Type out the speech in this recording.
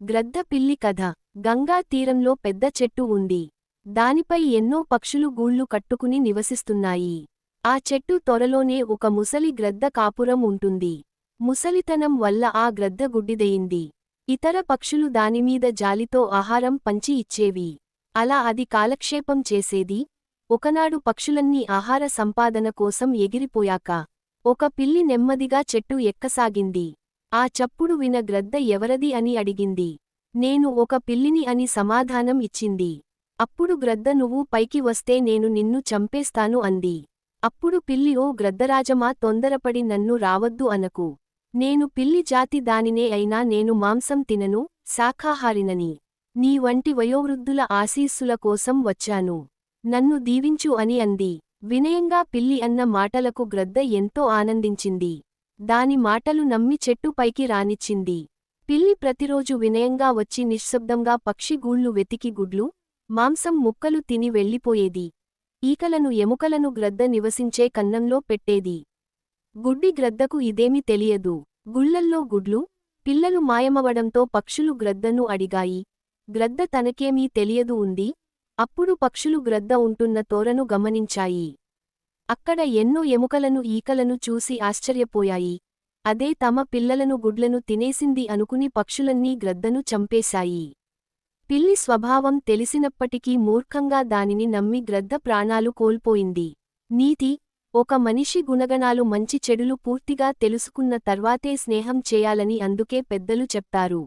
గ్రద్ద పిల్లి కథ. గంగా తీరంలో పెద్ద చెట్టు ఉంది. దానిపై ఎన్నో పక్షులు గూళ్ళు కట్టుకుని నివసిస్తున్నాయి. ఆ చెట్టు త్వరలోనే ఒక ముసలి గ్రద్ద కాపురం ఉంటుంది. ముసలితనం వల్ల ఆ గ్రద్ద గుడ్డిదయింది ఇతర పక్షులు దానిమీద జాలితో ఆహారం పంచి ఇచ్చేవి. అలా అది కాలక్షేపం చేసేది. ఒకనాడు పక్షులన్నీ ఆహార సంపాదన కోసం ఎగిరిపోయాక. ఒక పిల్లి నెమ్మదిగా చెట్టు ఎక్కసాగింది. ఆ చప్పుడు విన గ్రద్ద ఎవరది అని అడిగింది. నేను ఒక పిల్లిని అని సమాధానం ఇచ్చింది. అప్పుడు గ్రద్ద నువ్వు పైకి వస్తే నేను నిన్ను చంపేస్తాను అంది. అప్పుడు పిల్లి ఓ గ్రద్దరాజమా తొందరపడి నన్ను రావద్దు అనకు. నేను పిల్లి జాతి దానినే అయినా నేను మాంసం తినను శాఖాహారినని. నీ వంటి వయోవృద్ధుల ఆశీస్సుల కోసం వచ్చాను. నన్ను దీవించు అని అంది. వినయంగా పిల్లి అన్న మాటలకు గ్రద్ద ఎంతో ఆనందించింది. దాని మాటలు నమ్మి చెట్టు పైకి రానిచ్చింది. పిల్లి ప్రతిరోజు వినయంగా వచ్చి నిశ్శబ్దంగా పక్షి గూళ్ళు వెతికి గుడ్లు మాంసం ముక్కలు తిని వెళ్ళిపోయేది. ఈకలను ఎముకలను గ్రద్ద నివసించే కన్నంలో పెట్టేది. గుడ్డి గ్రద్దకు ఇదేమి తెలియదు. గుళ్ళల్లో గుడ్లు పిల్లలు మాయమవడంతో పక్షులు గ్రద్దను అడిగాయి. గ్రద్ద తనకేమీ తెలియదు ఉంది అప్పుడు పక్షులు గ్రద్ద ఉంటున్న తోరను గమనించాయి. అక్కడ ఎన్నో ఎముకలను ఈకలను చూసి ఆశ్చర్యపోయాయి. అదే తమ పిల్లలను గుడ్లను తినేసింది అనుకుని పక్షులన్నీ గ్రద్దను చంపేశాయి. పిల్లి స్వభావం తెలిసినప్పటికీ మూర్ఖంగా దానిని నమ్మి గ్రద్ద ప్రాణాలు కోల్పోయింది. నీతి ఒక మనిషి గుణగణాలు మంచి చెడులు పూర్తిగా తెలుసుకున్న తర్వాతే స్నేహం చేయాలని అందుకే పెద్దలు చెప్తారు.